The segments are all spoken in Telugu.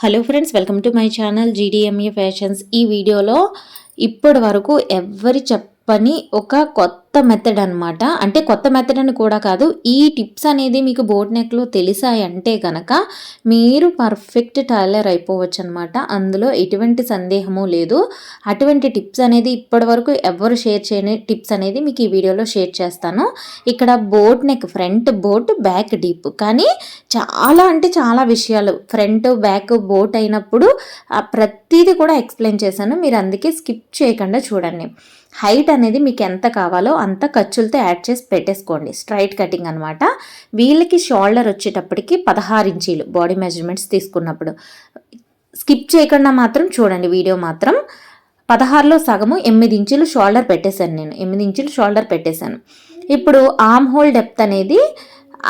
Hello friends welcome to my channel GDMA fashions ఈ వీడియోలో ఇప్పటి వరకు ఎవరి చెప్పని ఒక కొత్త కొత్త మెథడ్ అనమాట అంటే కొత్త మెథడ్ అని కూడా కాదు ఈ టిప్స్ అనేది మీకు బోట్ నెక్లో తెలిసాయంటే కనుక మీరు పర్ఫెక్ట్ టైలర్ అయిపోవచ్చు అనమాట అందులో ఎటువంటి సందేహము లేదు. అటువంటి టిప్స్ అనేది ఇప్పటి వరకు ఎవరు షేర్ చేయని టిప్స్ అనేది మీకు ఈ వీడియోలో షేర్ చేస్తాను. ఇక్కడ boat neck front boat back deep కానీ చాలా అంటే చాలా విషయాలు. ఫ్రంట్ బ్యాక్ బోట్ అయినప్పుడు ప్రతిదీ కూడా ఎక్స్ప్లెయిన్ చేశాను. మీరు అందుకే స్కిప్ చేయకుండా చూడండి. హైట్ అనేది మీకు ఎంత కావాలో అంత ఖర్చులతో యాడ్ చేసి పెట్టేసుకోండి. స్ట్రైట్ కటింగ్ అనమాట వీళ్ళకి షోల్డర్ వచ్చేటప్పటికి పదహారు ఇంచీలు బాడీ మెజర్మెంట్స్ తీసుకున్నప్పుడు. స్కిప్ చేయకుండా మాత్రం చూడండి వీడియో మాత్రం. పదహారులో సగము ఎనిమిది ఇంచులు షోల్డర్ పెట్టేశాను నేను. ఎనిమిది ఇంచులు షోల్డర్ పెట్టేశాను. ఇప్పుడు ఆమ్ హోల్ డెప్త్ అనేది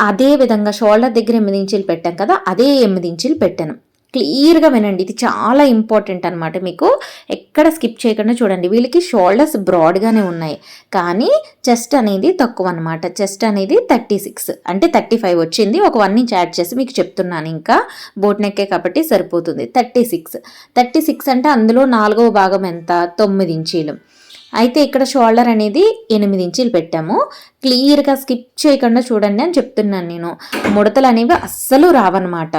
అదే విధంగా షోల్డర్ దగ్గర ఎనిమిది ఇంచులు పెట్టాం కదా అదే ఎనిమిది ఇంచులు పెట్టాను. క్లియర్గా వినండి. ఇది చాలా ఇంపార్టెంట్ అనమాట మీకు. ఎక్కడ స్కిప్ చేయకుండా చూడండి. వీళ్ళకి షోల్డర్స్ బ్రాడ్గానే ఉన్నాయి. కానీ చెస్ట్ అనేది తక్కువ అనమాట చెస్ట్ అనేది థర్టీ సిక్స్. అంటే థర్టీ ఫైవ్ వచ్చింది. ఒక వన్ ఇంచ్ యాడ్ చేసి మీకు చెప్తున్నాను ఇంకా. బోట్ నెక్కే కాబట్టి సరిపోతుంది. Thirty six. థర్టీ సిక్స్ అంటే అందులో నాలుగవ భాగం ఎంత? తొమ్మిది ఇంచీలు. అయితే ఇక్కడ షోల్డర్ అనేది ఎనిమిది ఇంచీలు పెట్టాము. క్లియర్గా స్కిప్ చేయకుండా చూడండి అని చెప్తున్నాను నేను. ముడతలు అనేవి అస్సలు రావన్నమాట.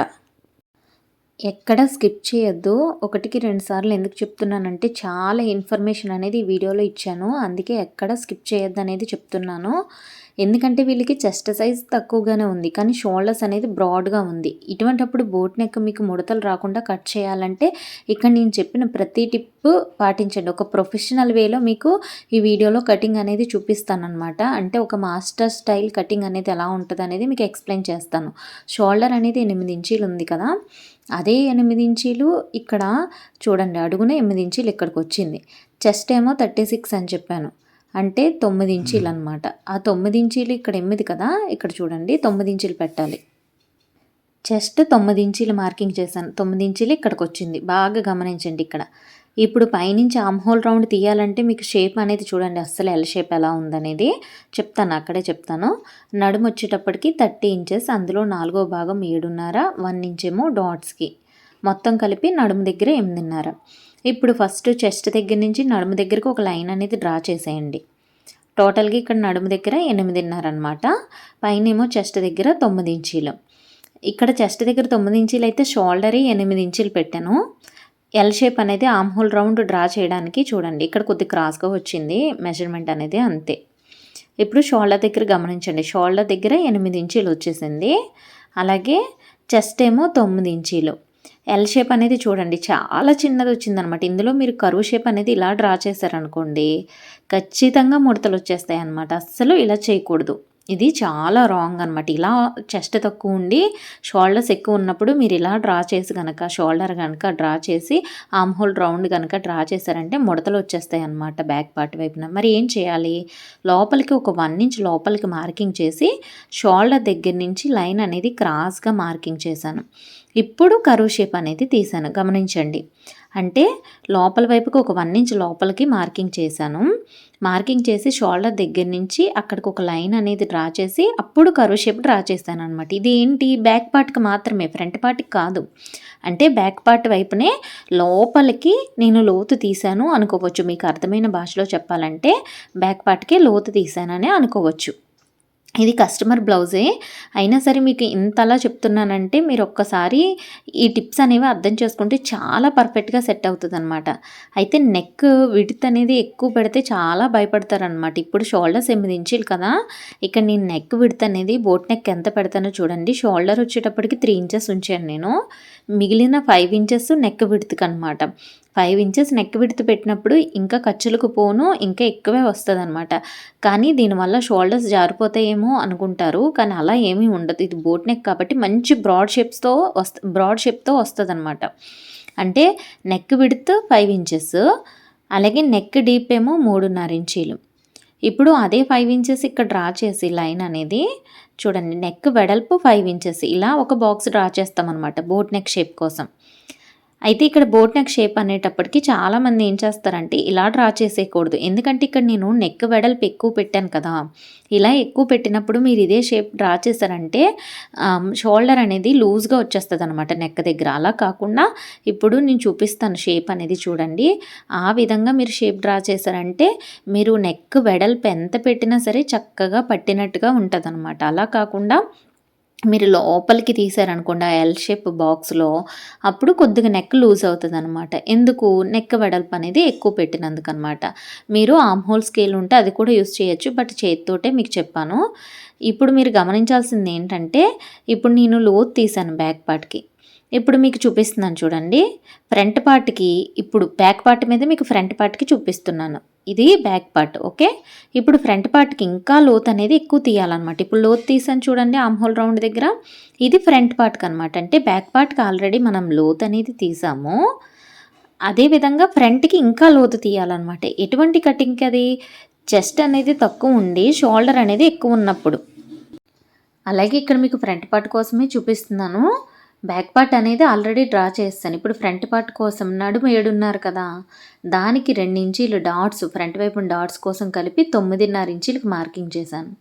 ఎక్కడ స్కిప్ చేయొద్దు. ఒకటికి రెండు సార్లు ఎందుకు చెప్తున్నానంటే చాలా ఇన్ఫర్మేషన్ అనేది ఈ వీడియోలో ఇచ్చాను. అందుకే ఎక్కడ స్కిప్ చేయొద్దు అనేది చెప్తున్నాను. ఎందుకంటే వీళ్ళకి చెస్ట్ సైజ్ తక్కువగానే ఉంది. కానీ షోల్డర్స్ అనేది బ్రాడ్గా ఉంది. ఇటువంటప్పుడు బోట్ నెక్ మీకు ముడతలు రాకుండా కట్ చేయాలంటే ఇక్కడ నేను చెప్పిన ప్రతి టిప్ పాటించండి. ఒక ప్రొఫెషనల్ వేలో మీకు ఈ వీడియోలో కటింగ్ అనేది చూపిస్తాను అనమాట అంటే ఒక మాస్టర్ స్టైల్ కటింగ్ అనేది ఎలా ఉంటుంది అనేది మీకు ఎక్స్ప్లెయిన్ చేస్తాను. షోల్డర్ అనేది ఎనిమిది ఇంచీలు ఉంది కదా. అదే ఎనిమిది ఇంచీలు ఇక్కడ చూడండి అడుగున ఎనిమిది ఇంచీలు ఇక్కడికి వచ్చింది. చెస్ట్ ఏమో థర్టీ సిక్స్ అని చెప్పాను. అంటే తొమ్మిది ఇంచీలు అనమాట ఆ తొమ్మిది ఇంచీలు ఇక్కడ ఎనిమిది కదా? ఇక్కడ చూడండి తొమ్మిది ఇంచీలు పెట్టాలి. చెస్ట్ తొమ్మిది ఇంచీలు మార్కింగ్ చేశాను. తొమ్మిది ఇంచీలు ఇక్కడికి వచ్చింది. బాగా గమనించండి ఇక్కడ. ఇప్పుడు పైనుంచి ఆమ్ హోల్ రౌండ్ తీయాలంటే మీకు షేప్ అనేది చూడండి అస్సలు ఎల్ షేప్ ఎలా ఉందనేది చెప్తాను అక్కడే చెప్తాను. నడుము వచ్చేటప్పటికి థర్టీ ఇంచెస్ అందులో నాలుగో భాగం ఏడున్నర వన్ ఇంచ్ ఏమో డాట్స్కి మొత్తం కలిపి నడుము దగ్గర ఎనిమిదిన్నర. ఇప్పుడు ఫస్ట్ చెస్ట్ దగ్గర నుంచి నడుము దగ్గరకు ఒక లైన్ అనేది డ్రా చేసేయండి. టోటల్గా ఇక్కడ నడుము దగ్గర ఎనిమిదిన్నర అనమాట పైన ఏమో చెస్ట్ దగ్గర తొమ్మిది ఇంచీలు ఇక్కడ చెస్ట్ దగ్గర తొమ్మిది ఇంచీలు అయితే షోల్డర్ ఎనిమిది ఇంచీలు పెట్టాను. ఎల్ షేప్ అనేది ఆమ్ హోల్ రౌండ్ డ్రా చేయడానికి చూడండి. ఇక్కడ కొద్ది క్రాస్గా వచ్చింది. మెజర్మెంట్ అనేది అంతే. ఇప్పుడు షోల్డర్ దగ్గర గమనించండి. షోల్డర్ దగ్గర ఎనిమిది ఇంచీలు వచ్చేసింది. అలాగే చెస్ట్ ఏమో తొమ్మిది ఇంచీలు. ఎల్ షేప్ అనేది చూడండి. చాలా చిన్నది వచ్చిందనమాట. ఇందులో మీరు కరువు షేప్ అనేది ఇలా డ్రా చేశారనుకోండి ఖచ్చితంగా ముడతలు వచ్చేస్తాయి అనమాట అస్సలు ఇలా చేయకూడదు. ఇది చాలా రాంగ్ అనమాట ఇలా చెస్ట్ తక్కువ ఉండి షోల్డర్స్ ఎక్కువ ఉన్నప్పుడు మీరు ఇలా డ్రా చేసి కనుక షోల్డర్ కనుక డ్రా చేసి ఆమ్ హోల్ రౌండ్ కనుక డ్రా చేశారంటే ముడతలు వచ్చేస్తాయి అనమాట బ్యాక్ పార్ట్ వైపున. మరి ఏం చేయాలి? లోపలికి ఒక వన్ ఇంచ్ లోపలికి మార్కింగ్ చేసి షోల్డర్ దగ్గర నుంచి లైన్ అనేది క్రాస్గా మార్కింగ్ చేశాను. ఇప్పుడు కరువు షేప్ అనేది తీసాను గమనించండి. అంటే లోపల వైపుకి ఒక వన్ ఇంచ్ లోపలికి మార్కింగ్ చేశాను. మార్కింగ్ చేసి షోల్డర్ దగ్గర నుంచి అక్కడికి ఒక లైన్ అనేది డ్రా చేసి అప్పుడు కరువు షేప్ డ్రా చేశాను అనమాట ఇది ఏంటి బ్యాక్ పార్ట్కి మాత్రమే ఫ్రంట్ పార్ట్కి కాదు. అంటే బ్యాక్ పార్ట్ వైపునే లోపలికి నేను లోతు తీశాను అనుకోవచ్చు. మీకు అర్థమైన భాషలో చెప్పాలంటే బ్యాక్ పార్ట్కే లోతు తీశానని అనుకోవచ్చు. ఇది కస్టమర్ బ్లౌజే. అయినా సరే మీకు ఇంతలా చెప్తున్నానంటే మీరు ఒక్కసారి ఈ టిప్స్ అనేవి అర్థం చేసుకుంటే చాలా పర్ఫెక్ట్గా సెట్ అవుతుంది అనమాట అయితే నెక్ విడిత్ అనేది ఎక్కువ పెడితే చాలా భయపడతారనమాట ఇప్పుడు షోల్డర్స్ ఎనిమిది ఇంచులు కదా. ఇక్కడ నేను నెక్ విడిత్ అనేది బోట్ నెక్ ఎంత పెడతానో చూడండి. షోల్డర్ వచ్చేటప్పటికి త్రీ ఇంచెస్ ఉంచాను నేను. మిగిలిన ఫైవ్ ఇంచెస్ నెక్ విడిత్కి అనమాట ఫైవ్ ఇంచెస్ నెక్ విడత పెట్టినప్పుడు ఇంకా ఖర్చులకు పోను ఇంకా ఎక్కువే వస్తుంది అనమాట కానీ దీనివల్ల షోల్డర్స్ జారిపోతాయేమో అనుకుంటారు కానీ అలా ఏమీ ఉండదు. ఇది బోట్ నెక్ కాబట్టి మంచి బ్రాడ్ షేప్స్తో వస్త బ్రాడ్ షేప్తో వస్తుంది అనమాట అంటే నెక్ విడత్ ఫైవ్ ఇంచెస్ అలాగే నెక్ డీప్ ఏమో మూడున్నర ఇంచీలు. ఇప్పుడు అదే ఫైవ్ ఇంచెస్ ఇక్కడ డ్రా చేసి లైన్ అనేది చూడండి నెక్ వెడల్పు ఫైవ్ ఇంచెస్. ఇలా ఒక బాక్స్ డ్రా చేస్తామన్నమాట బోట్ నెక్ షేప్ కోసం. అయితే ఇక్కడ బోట్ నెక్ షేప్ అనేటప్పటికి చాలామంది ఏం చేస్తారంటే ఇలా డ్రా చేసేయకూడదు. ఎందుకంటే ఇక్కడ నేను నెక్ వెడల్పు ఎక్కువ పెట్టాను కదా. ఇలా ఎక్కువ పెట్టినప్పుడు మీరు ఇదే షేప్ డ్రా చేశారంటే షోల్డర్ అనేది లూజ్గా వచ్చేస్తుంది అనమాట నెక్ దగ్గర. అలా కాకుండా ఇప్పుడు నేను చూపిస్తాను షేప్ అనేది చూడండి. ఆ విధంగా మీరు షేప్ డ్రా చేశారంటే మీరు నెక్ వెడల్పు ఎంత పెట్టినా సరే చక్కగా పట్టినట్టుగా ఉంటుంది అలా కాకుండా మీరు లోపలికి తీసారనుకోండి ఆ ఎల్ షేప్ బాక్స్లో అప్పుడు కొద్దిగా నెక్ లూజ్ అవుతుంది అనమాట ఎందుకు? నెక్ వెడల్పు అనేది ఎక్కువ పెట్టినందుకు అనమాట మీరు ఆమ్ హోల్ స్కేల్ ఉంటే అది కూడా యూస్ చేయొచ్చు బట్ చేతితోటే మీకు చెప్పాను. ఇప్పుడు మీరు గమనించాల్సింది ఏంటంటే ఇప్పుడు నేను లోత్ తీసాను బ్యాక్ పార్ట్కి ఇప్పుడు మీకు చూపిస్తున్నాను చూడండి. ఫ్రంట్ పార్ట్కి ఇప్పుడు బ్యాక్ పార్ట్ మీద మీకు ఫ్రంట్ పార్ట్కి చూపిస్తున్నాను. ఇది బ్యాక్ పార్ట్ ఓకే? ఇప్పుడు ఫ్రంట్ పార్ట్కి ఇంకా లోత్ అనేది ఎక్కువ తీయాలన్నమాట. ఇప్పుడు లోత్ తీసాను చూడండి ఆమ్హోల్ రౌండ్ దగ్గర. ఇది ఫ్రంట్ పార్ట్కి అనమాట అంటే బ్యాక్ పార్ట్కి ఆల్రెడీ మనం లోత్ అనేది తీసాము. అదేవిధంగా ఫ్రంట్కి ఇంకా లోతు తీయాలన్నమాట. ఎటువంటి కటింగ్కి అది? చెస్ట్ అనేది తక్కువ ఉండి షోల్డర్ అనేది ఎక్కువ ఉన్నప్పుడు. అలాగే ఇక్కడ మీకు ఫ్రంట్ పార్ట్ కోసమే చూపిస్తున్నాను. బ్యాక్ పార్ట్ అనేది ఆల్రెడీ డ్రా చేస్తాను. ఇప్పుడు ఫ్రంట్ పార్ట్ కోసం నడుము ఏడున్నారు కదా దానికి రెండు ఇంచీలు డాట్స్ ఫ్రంట్ వైపు డాట్స్ కోసం కలిపి తొమ్మిదిన్నర ఇంచీలకు మార్కింగ్ చేశాను.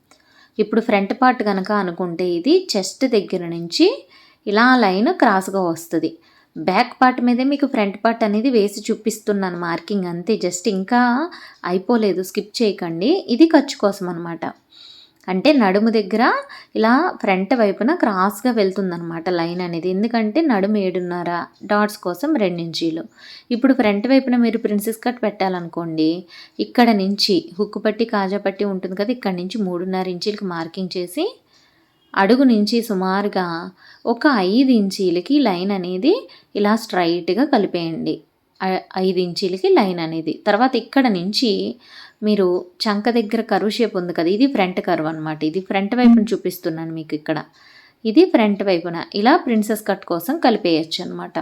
ఇప్పుడు ఫ్రంట్ పార్ట్ కనుక అనుకుంటే ఇది చెస్ట్ దగ్గర నుంచి ఇలా లైన్ క్రాస్గా వస్తుంది. బ్యాక్ పార్ట్ మీదే మీకు ఫ్రంట్ పార్ట్ అనేది వేసి చూపిస్తున్నాను మార్కింగ్ అంతే. జస్ట్ ఇంకా అయిపోలేదు. స్కిప్ చేయకండి. ఇది ఖర్చు కోసం అనమాట అంటే నడుము దగ్గర ఇలా ఫ్రంట్ వైపున క్రాస్గా వెళ్తుందనమాట లైన్ అనేది. ఎందుకంటే నడుము ఏడున్నర డాట్స్ కోసం రెండించీలు. ఇప్పుడు ఫ్రంట్ వైపున మీరు ప్రిన్సెస్ కట్ పెట్టాలనుకోండి ఇక్కడ నుంచి హుక్కు పట్టి కాజా పట్టి ఉంటుంది కదా ఇక్కడ నుంచి మూడున్నర ఇంచీలకి మార్కింగ్ చేసి అడుగు నుంచి సుమారుగా ఒక ఐదు ఇంచీలకి లైన్ అనేది ఇలా స్ట్రైట్గా కలిపేయండి. ఐదు ఇంచీలకి లైన్ అనేది. తర్వాత ఇక్కడ నుంచి మీరు చంక దగ్గర కరువు షేప్ ఉంది కదా ఇది ఫ్రంట్ కరువు అనమాట ఇది ఫ్రంట్ వైపున చూపిస్తున్నాను మీకు ఇక్కడ. ఇది ఫ్రంట్ వైపున. ఇలా ప్రిన్సెస్ కట్ కోసం కలిపేయచ్చు అనమాట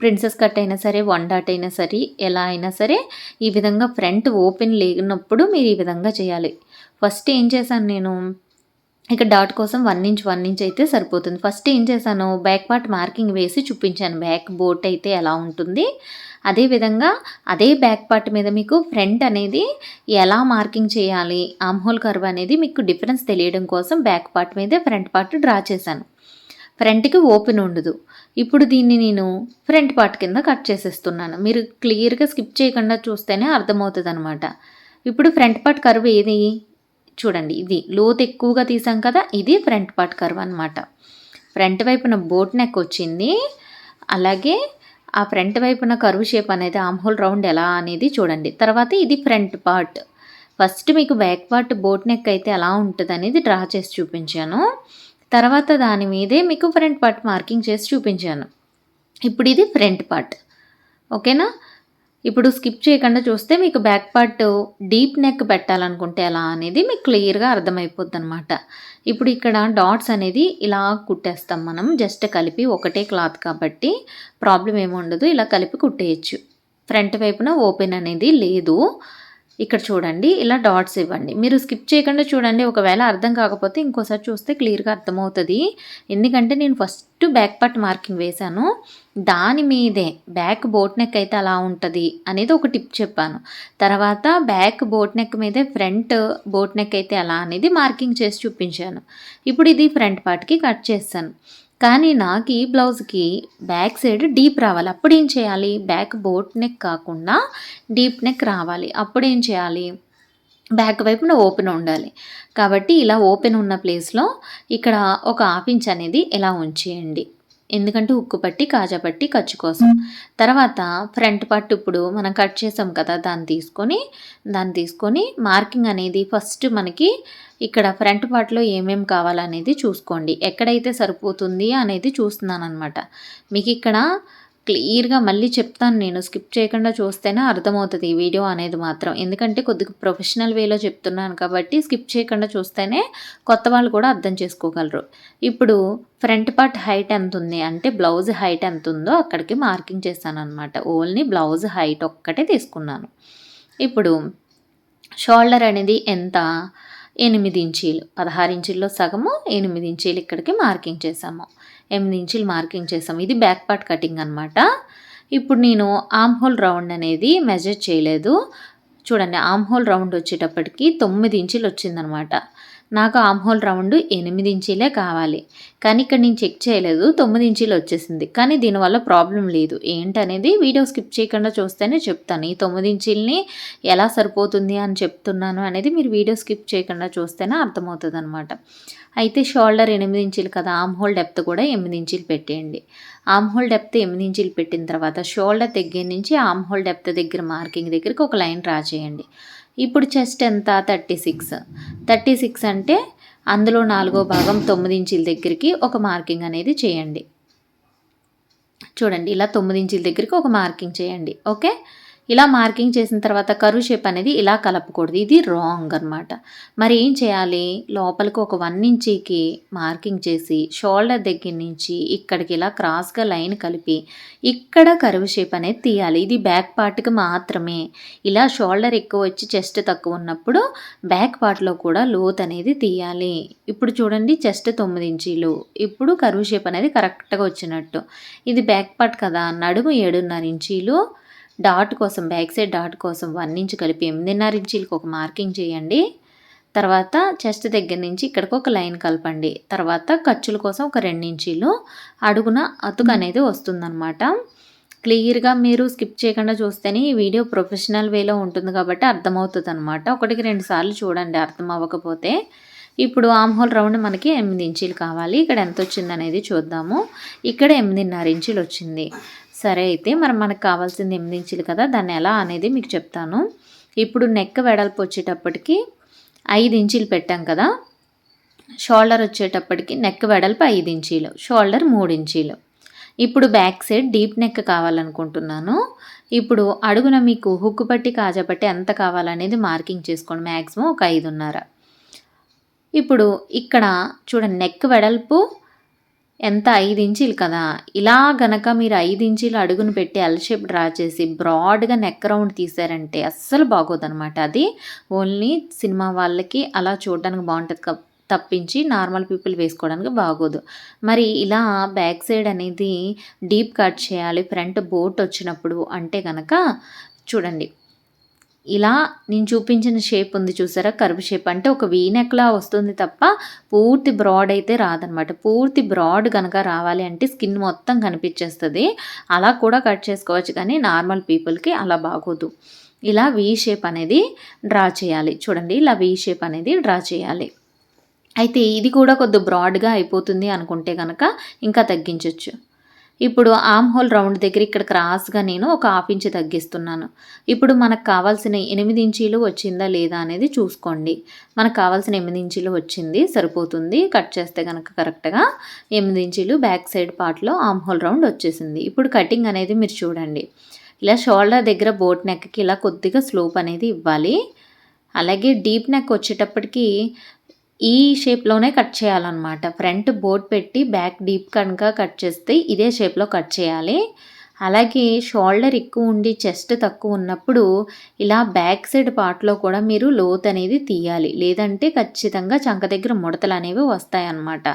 ప్రిన్సెస్ కట్ అయినా సరే వన్ డాట్ అయినా సరే ఎలా అయినా సరే ఈ విధంగా ఫ్రంట్ ఓపెన్ లేనప్పుడు మీరు ఈ విధంగా చేయాలి. ఫస్ట్ ఏం చేశాను నేను? ఇక డాట్ కోసం వన్ ఇంచ్ వన్ ఇంచ్ అయితే సరిపోతుంది. ఫస్ట్ ఏం చేశాను బ్యాక్ పార్ట్ మార్కింగ్ వేసి చూపించాను. బ్యాక్ బోట్ అయితే ఎలా ఉంటుంది? అదేవిధంగా అదే బ్యాక్ పార్ట్ మీద మీకు ఫ్రంట్ అనేది ఎలా మార్కింగ్ చేయాలి ఆమ్హోల్ కర్వ్ అనేది మీకు డిఫరెన్స్ తెలియడం కోసం బ్యాక్ పార్ట్ మీదే ఫ్రంట్ పార్ట్ డ్రా చేశాను. ఫ్రంట్కి ఓపెన్ ఉండదు. ఇప్పుడు దీన్ని నేను ఫ్రంట్ పార్ట్ కింద కట్ చేసేస్తున్నాను. మీరు క్లియర్గా స్కిప్ చేయకుండా చూస్తేనే అర్థమవుతుంది అనమాట ఇప్పుడు ఫ్రంట్ పార్ట్ కర్వ్ ఏది? చూడండి ఇది లోత్ ఎక్కువగా తీసాం కదా ఇది ఫ్రంట్ పార్ట్ కర్వ్ అనమాట ఫ్రంట్ వైపున బోట్ నెక్ వచ్చింది. అలాగే ఆ ఫ్రంట్ వైపున కరువు షేప్ అనేది ఆమ్హోల్ రౌండ్ ఎలా అనేది చూడండి. తర్వాత ఇది ఫ్రంట్ పార్ట్. ఫస్ట్ మీకు బ్యాక్ పార్ట్ బోట్ నెక్ అయితే ఎలా ఉంటుంది అనేది డ్రా చేసి చూపించాను. తర్వాత దాని మీదే మీకు ఫ్రంట్ పార్ట్ మార్కింగ్ చేసి చూపించాను. ఇప్పుడు ఇది ఫ్రంట్ పార్ట్. ఓకేనా? ఇప్పుడు స్కిప్ చేయకుండా చూస్తే మీకు బ్యాక్ పార్ట్ డీప్ నెక్ పెట్టాలనుకుంటే ఎలా అనేది మీకు క్లియర్గా అర్థమైపోద్ది అనమాట ఇప్పుడు ఇక్కడ డాట్స్ అనేది ఇలా కుట్టేస్తాం మనం. జస్ట్ కలిపి ఒకటే క్లాత్ కాబట్టి ప్రాబ్లం ఏమి ఉండదు. ఇలా కలిపి కుట్టేయచ్చు. ఫ్రంట్ వైపున ఓపెన్ అనేది లేదు. ఇక్కడ చూడండి ఇలా డాట్స్ ఇవ్వండి. మీరు స్కిప్ చేయకుండా చూడండి ఒకవేళ అర్థం కాకపోతే ఇంకోసారి చూస్తే క్లియర్గా అర్థమవుతుంది. ఎందుకంటే నేను ఫస్ట్ బ్యాక్ పార్ట్ మార్కింగ్ వేశాను. దాని మీదే బ్యాక్ బోట్ నెక్ అయితే అలా ఉంటుంది అనేది ఒక టిప్ చెప్పాను. తర్వాత బ్యాక్ బోట్ నెక్ మీదే ఫ్రంట్ బోట్ నెక్ అయితే అలా అనేది మార్కింగ్ చేసి చూపించాను. ఇప్పుడు ఇది ఫ్రంట్ పార్ట్కి కట్ చేస్తాను. కానీ నాకు ఈ బ్లౌజ్కి బ్యాక్ సైడ్ డీప్ రావాలి. అప్పుడు ఏం చేయాలి? బ్యాక్ బోట్ నెక్ కాకుండా డీప్ నెక్ రావాలి. అప్పుడు ఏం చేయాలి? బ్యాక్ వైపున ఓపెన్ ఉండాలి. కాబట్టి ఇలా ఓపెన్ ఉన్న ప్లేస్లో ఇక్కడ ఒక హాఫ్ ఇంచ్ అనేది ఇలా ఉంచేయండి? ఎందుకంటే ఉక్కు పట్టి కాజా పట్టి ఖర్చు కోసం. తర్వాత ఫ్రంట్ పట్టు ఇప్పుడు మనం కట్ చేసాం కదా దాన్ని తీసుకొని దాన్ని తీసుకొని మార్కింగ్ అనేది ఫస్ట్ మనకి ఇక్కడ ఫ్రంట్ పార్ట్లో ఏమేమి కావాలనేది చూసుకోండి. ఎక్కడైతే సరిపోతుంది అనేది చూస్తున్నాను అనమాట మీకు ఇక్కడ క్లియర్గా మళ్ళీ చెప్తాను నేను. స్కిప్ చేయకుండా చూస్తేనే అర్థమవుతుంది ఈ వీడియో అనేది మాత్రం. ఎందుకంటే కొద్దిగా ప్రొఫెషనల్ వేలో చెప్తున్నాను కాబట్టి స్కిప్ చేయకుండా చూస్తేనే కొత్త వాళ్ళు కూడా అర్థం చేసుకోగలరు. ఇప్పుడు ఫ్రంట్ పార్ట్ హైట్ ఎంత ఉంది అంటే బ్లౌజ్ హైట్ ఎంత ఉందో అక్కడికి మార్కింగ్ చేస్తాను అనమాట ఓన్లీ బ్లౌజ్ హైట్ ఒక్కటే తీసుకున్నాను. ఇప్పుడు షోల్డర్ అనేది ఎంత? ఎనిమిది ఇంచీలు. పదహారు ఇంచుల్లో సగము ఎనిమిది ఇంచీలు ఇక్కడికి మార్కింగ్ చేసాము ఎనిమిది ఇంచులు మార్కింగ్ చేసాము ఇది బ్యాక్ పార్ట్ కటింగ్ అనమాట ఇప్పుడు నేను ఆమ్ హోల్ రౌండ్ అనేది మెజర్ చేయలేదు. చూడండి ఆమ్ హోల్ రౌండ్ వచ్చేటప్పటికి తొమ్మిది ఇంచులు వచ్చిందనమాట నాకు ఆమ్ హోల్ రౌండ్ ఎనిమిది ఇంచీలే కావాలి. కానీ ఇక్కడ నేను చెక్ చేయలేదు. తొమ్మిది ఇంచీలు వచ్చేసింది. కానీ దీనివల్ల ప్రాబ్లం లేదు. ఏంటనేది వీడియో స్కిప్ చేయకుండా చూస్తేనే చెప్తాను. ఈ తొమ్మిది ఇంచీలని ఎలా సరిపోతుంది అని చెప్తున్నాను అనేది మీరు వీడియో స్కిప్ చేయకుండా చూస్తేనే అర్థమవుతుంది అనమాట అయితే షోల్డర్ ఎనిమిది ఇంచీలు కదా. ఆమ్ హోల్ డెప్త్ కూడా ఎనిమిది ఇంచీలు పెట్టేయండి. ఆమ్ హోల్ డెప్త్ ఎనిమిది ఇంచీలు పెట్టిన తర్వాత షోల్డర్ దగ్గర నుంచి ఆమ్ హోల్ డెప్త్ దగ్గర మార్కింగ్ దగ్గరికి ఒక లైన్ డ్రా చేయండి. ఇప్పుడు చెస్ట్ ఎంత? Thirty six. థర్టీ సిక్స్ అంటే అందులో నాలుగో భాగం తొమ్మిది ఇంచుల దగ్గరికి ఒక మార్కింగ్ అనేది చేయండి. చూడండి ఇలా తొమ్మిది ఇంచుల దగ్గరికి ఒక మార్కింగ్ చేయండి. ఓకే? ఇలా మార్కింగ్ చేసిన తర్వాత కరువు షేప్ అనేది ఇలా కలపకూడదు. ఇది రాంగ్ అనమాట మరి ఏం చేయాలి? లోపలికి ఒక వన్ ఇంచీకి మార్కింగ్ చేసి షోల్డర్ దగ్గర నుంచి ఇక్కడికి ఇలా క్రాస్గా లైన్ కలిపి ఇక్కడ కరువు షేప్ అనేది తీయాలి. ఇది బ్యాక్ పార్ట్కి మాత్రమే. ఇలా షోల్డర్ ఎక్కువ వచ్చి చెస్ట్ తక్కువ ఉన్నప్పుడు బ్యాక్ పార్ట్లో కూడా లోత్ అనేది తీయాలి. ఇప్పుడు చూడండి చెస్ట్ తొమ్మిది ఇంచీలు. ఇప్పుడు కరువు షేప్ అనేది కరెక్ట్గా వచ్చినట్టు. ఇది బ్యాక్ పార్ట్ కదా నడుము ఏడున్నర ఇంచీలు. డాట్ కోసం బ్యాక్ సైడ్ డాట్ కోసం వన్ ఇంచ్ కలిపి ఎనిమిదిన్నర ఇంచీలకు ఒక మార్కింగ్ చేయండి. తర్వాత చెస్ట్ దగ్గర నుంచి ఇక్కడికి ఒక లైన్ కలపండి. తర్వాత ఖర్చుల కోసం ఒక రెండు ఇంచీలు అడుగున అతుకు అనేది వస్తుందన్నమాట. క్లియర్గా మీరు స్కిప్ చేయకుండా చూస్తేనే ఈ వీడియో ప్రొఫెషనల్ వేలో ఉంటుంది కాబట్టి అర్థమవుతుంది అనమాట ఒకటికి రెండు సార్లు చూడండి అర్థం అవ్వకపోతే. ఇప్పుడు ఆమ్ హోల్ రౌండ్ మనకి ఎనిమిది ఇంచీలు కావాలి. ఇక్కడ ఎంత వచ్చింది అనేది చూద్దాము. ఇక్కడ ఎనిమిదిన్నర ఇంచీలు వచ్చింది. సరే అయితే మరి మనకు కావాల్సింది ఎనిమిది ఇంచులు కదా దాన్ని ఎలా అనేది మీకు చెప్తాను. ఇప్పుడు నెక్ వెడల్పు వచ్చేటప్పటికి ఐదు ఇంచీలు పెట్టాం కదా షోల్డర్ వచ్చేటప్పటికి నెక్ వెడల్పు ఐదు ఇంచీలు షోల్డర్ మూడు ఇంచీలు. ఇప్పుడు బ్యాక్ సైడ్ డీప్ నెక్ కావాలనుకుంటున్నాను. ఇప్పుడు అడుగున మీకు హుక్కు పట్టి కాజాపట్టి ఎంత కావాలనేది మార్కింగ్ చేసుకోండి మ్యాక్సిమం ఒక ఐదున్నర. ఇప్పుడు ఇక్కడ చూడండి నెక్ వెడల్పు ఎంత ఐదు ఇంచీలు కదా? ఇలా గనక మీరు ఐదు ఇంచీలు అడుగును పెట్టి ఎల్ షేప్ డ్రా చేసి బ్రాడ్గా నెక్ రౌండ్ తీసారంటే అస్సలు బాగోదనమాట అది ఓన్లీ సినిమా వాళ్ళకి అలా చూడడానికి బాగుంటుంది తప్పించి నార్మల్ పీపుల్ వేసుకోవడానికి బాగోదు. మరి ఇలా బ్యాక్ సైడ్ అనేది డీప్ కట్ చేయాలి ఫ్రంట్ బోట్ వచ్చినప్పుడు అంటే కనుక చూడండి. ఇలా నేను చూపించిన షేప్ ఉంది చూసారా? కర్వ్ షేప్ అంటే ఒక వీనెక్లా వస్తుంది తప్ప పూర్తి బ్రాడ్ అయితే రాదనమాట పూర్తి బ్రాడ్ కనుక రావాలి అంటే స్కిన్ మొత్తం కనిపించేస్తుంది. అలా కూడా కట్ చేసుకోవచ్చు కానీ నార్మల్ పీపుల్కి అలా బాగోదు. ఇలా వీ షేప్ అనేది డ్రా చేయాలి. చూడండి ఇలా వీ షేప్ అనేది డ్రా చేయాలి. అయితే ఇది కూడా కొద్ది బ్రాడ్గా అయిపోతుంది అనుకుంటే కనుక ఇంకా తగ్గించవచ్చు ఇప్పుడు ఆమ్ హోల్ రౌండ్ దగ్గర ఇక్కడ క్రాస్గా నేను ఒక హాఫ్ ఇంచ్ తగ్గిస్తున్నాను. ఇప్పుడు మనకు కావాల్సిన ఎనిమిది ఇంచీలు వచ్చిందా లేదా అనేది చూసుకోండి. మనకు కావాల్సిన ఎనిమిది ఇంచీలు వచ్చింది సరిపోతుంది. కట్ చేస్తే కనుక కరెక్ట్గా ఎనిమిది ఇంచీలు బ్యాక్ సైడ్ పార్ట్లో ఆమ్ హోల్ రౌండ్ వచ్చేసింది. ఇప్పుడు కటింగ్ అనేది మీరు చూడండి. ఇలా షోల్డర్ దగ్గర బోట్ నెక్కి ఇలా కొద్దిగా స్లోప్ అనేది ఇవ్వాలి. అలాగే డీప్ నెక్ వచ్చేటప్పటికి ఈ షేప్లోనే కట్ చేయాలన్నమాట. ఫ్రంట్ బోట్ పెట్టి బ్యాక్ డీప్ కనుక కట్ చేస్తే ఇదే షేప్లో కట్ చేయాలి. అలాగే షోల్డర్ ఎక్కువ ఉండి చెస్ట్ తక్కువ ఉన్నప్పుడు ఇలా బ్యాక్ సైడ్ పార్ట్లో కూడా మీరు లోత్ అనేది తీయాలి. లేదంటే ఖచ్చితంగా చంక దగ్గర ముడతలు అనేవి వస్తాయన్నమాట.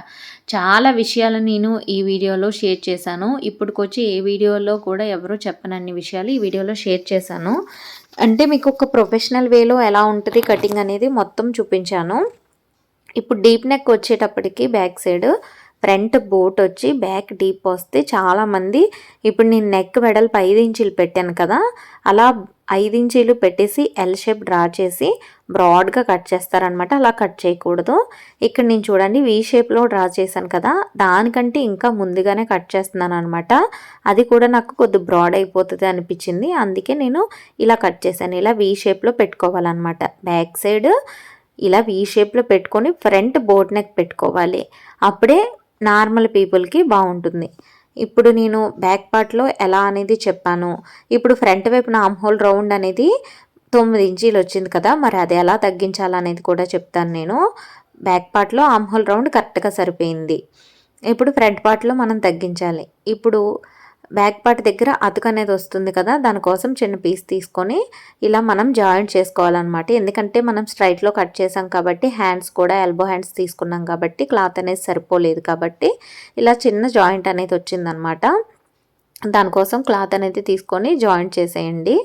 చాలా విషయాలు నేను ఈ వీడియోలో షేర్ చేశాను. ఇప్పటికొచ్చి ఏ వీడియోలో కూడా ఎవరు చెప్పనన్ని విషయాలు ఈ వీడియోలో షేర్ చేశాను. అంటే మీకు ఒక ప్రొఫెషనల్ వేలో ఎలా ఉంటుంది కటింగ్ అనేది మొత్తం చూపించాను. ఇప్పుడు డీప్ నెక్ వచ్చేటప్పటికి బ్యాక్ సైడ్ ఫ్రంట్ బోట్ వచ్చి బ్యాక్ డీప్ వస్తే చాలామంది ఇప్పుడు నేను నెక్ వెడల్పు ఐదు ఇంచీలు పెట్టాను కదా అలా ఐదు ఇంచీలు పెట్టేసి ఎల్ షేప్ డ్రా చేసి బ్రాడ్గా కట్ చేస్తారనమాట అలా కట్ చేయకూడదు. ఇక్కడ నేను చూడండి వీ షేప్లో డ్రా చేశాను కదా దానికంటే ఇంకా ముందుగానే కట్ చేస్తున్నాను అనమాట అది కూడా నాకు కొద్ది బ్రాడ్ అయిపోతుంది అనిపించింది. అందుకే నేను ఇలా కట్ చేశాను. ఇలా వీ షేప్లో పెట్టుకోవాలన్నమాట. బ్యాక్ సైడ్ ఇలా వీ షేప్లో పెట్టుకొని ఫ్రంట్ బోట్ నెక్ పెట్టుకోవాలి. అప్పుడే నార్మల్ పీపుల్కి బాగుంటుంది. ఇప్పుడు నేను బ్యాక్ పార్ట్లో ఎలా అనేది చెప్పాను. ఇప్పుడు ఫ్రంట్ వైపు ఆమ్ హోల్ రౌండ్ అనేది తొమ్మిది ఇంచీలు వచ్చింది కదా మరి అది ఎలా తగ్గించాలనేది కూడా చెప్తాను నేను. బ్యాక్ పార్ట్లో ఆమ్ హోల్ రౌండ్ కరెక్ట్గా సరిపోయింది. ఇప్పుడు ఫ్రంట్ పార్ట్లో మనం తగ్గించాలి. ఇప్పుడు బ్యాక్ పార్ట్ దగ్గర అతుకు అనేది వస్తుంది కదా దానికోసం చిన్న పీస్ తీసుకొని ఇలా మనం జాయింట్ చేసుకోవాలన్నమాట. ఎందుకంటే మనం స్ట్రైట్లో కట్ చేసాం కాబట్టి హ్యాండ్స్ కూడా ఎల్బో హ్యాండ్స్ తీసుకున్నాం కాబట్టి క్లాత్ అనేది సరిపోలేదు కాబట్టి ఇలా చిన్న జాయింట్ అనేది వచ్చిందనమాట దానికోసం క్లాత్ అనేది తీసుకొని జాయింట్ చేసేయండి.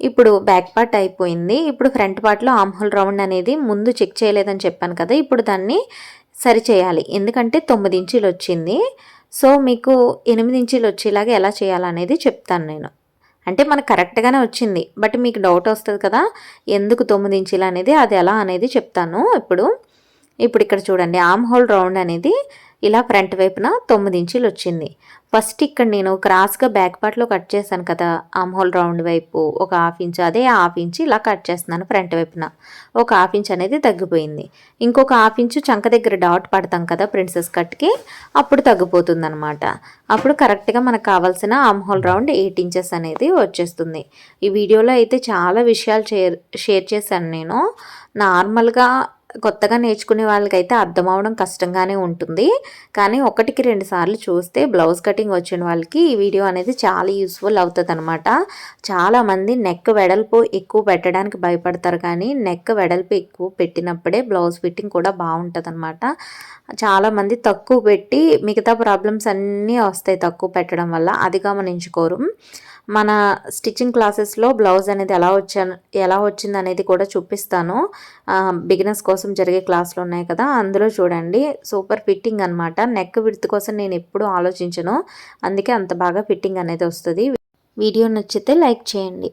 ఇప్పుడు బ్యాక్ పార్ట్ అయిపోయింది. ఇప్పుడు ఫ్రంట్ పార్ట్లో ఆమ్హోల్ రౌండ్ అనేది ముందు చెక్ చేయలేదని చెప్పాను కదా ఇప్పుడు దాన్ని సరి చేయాలి ఎందుకంటే తొమ్మిది ఇంచులు వచ్చింది. సో మీకు ఎనిమిది ఇంచులు వచ్చేలాగా ఎలా చేయాలనేది చెప్తాను నేను. అంటే మనకు కరెక్ట్గానే వచ్చింది. బట్ మీకు డౌట్ వస్తుంది కదా ఎందుకు తొమ్మిది ఇంచులు అనేది అది ఎలా అనేది చెప్తాను ఇప్పుడు. ఇప్పుడు ఇక్కడ చూడండి ఆమ్ హోల్ రౌండ్ అనేది ఇలా ఫ్రంట్ వైపున తొమ్మిది ఇంచులు వచ్చింది. ఫస్ట్ ఇక్కడ నేను క్రాస్గా బ్యాక్ పార్ట్లో కట్ చేశాను కదా ఆమ్ హోల్ రౌండ్ వైపు. ఒక హాఫ్ ఇంచ్ అదే హాఫ్ ఇంచ్ ఇలా కట్ చేస్తున్నాను ఫ్రంట్ వైపున. ఒక హాఫ్ ఇంచ్ అనేది తగ్గిపోయింది. ఇంకొక హాఫ్ ఇంచు చంక దగ్గర డాట్ పడతాం కదా ప్రిన్సెస్ కట్కి అప్పుడు తగ్గిపోతుంది అనమాట అప్పుడు కరెక్ట్గా మనకు కావాల్సిన arm hole round eight inches అనేది వచ్చేస్తుంది. ఈ వీడియోలో అయితే చాలా విషయాలు షేర్ షేర్ చేశాను నేను. నార్మల్గా కొత్తగా నేర్చుకునే వాళ్ళకైతే అర్థం అవడం కష్టంగానే ఉంటుంది. కానీ ఒకటికి రెండు సార్లు చూస్తే బ్లౌజ్ కటింగ్ వచ్చిన వాళ్ళకి ఈ వీడియో అనేది చాలా యూస్ఫుల్ అవుతుంది అనమాట చాలామంది నెక్ వెడల్పు ఎక్కువ పెట్టడానికి భయపడతారు కానీ నెక్ వెడల్పు ఎక్కువ పెట్టినప్పుడే బ్లౌజ్ ఫిట్టింగ్ కూడా బాగుంటుంది అనమాట చాలామంది తక్కువ పెట్టి మిగతా ప్రాబ్లమ్స్ అన్నీ వస్తాయి తక్కువ పెట్టడం వల్ల. అది గమనించుకోరు. మన స్టిచ్చింగ్ క్లాసెస్లో బ్లౌజ్ అనేది ఎలా వచ్చా ఎలా వచ్చింది అనేది కూడా చూపిస్తాను. బిగినర్స్ కోసం జరిగే క్లాసులు ఉన్నాయి కదా అందులో చూడండి. సూపర్ ఫిట్టింగ్ అనమాట నెక్ విడ్త్ కోసం నేను ఎప్పుడూ ఆలోచించను. అందుకే అంత బాగా ఫిట్టింగ్ అనేది వస్తుంది. వీడియో నచ్చితే లైక్ చేయండి.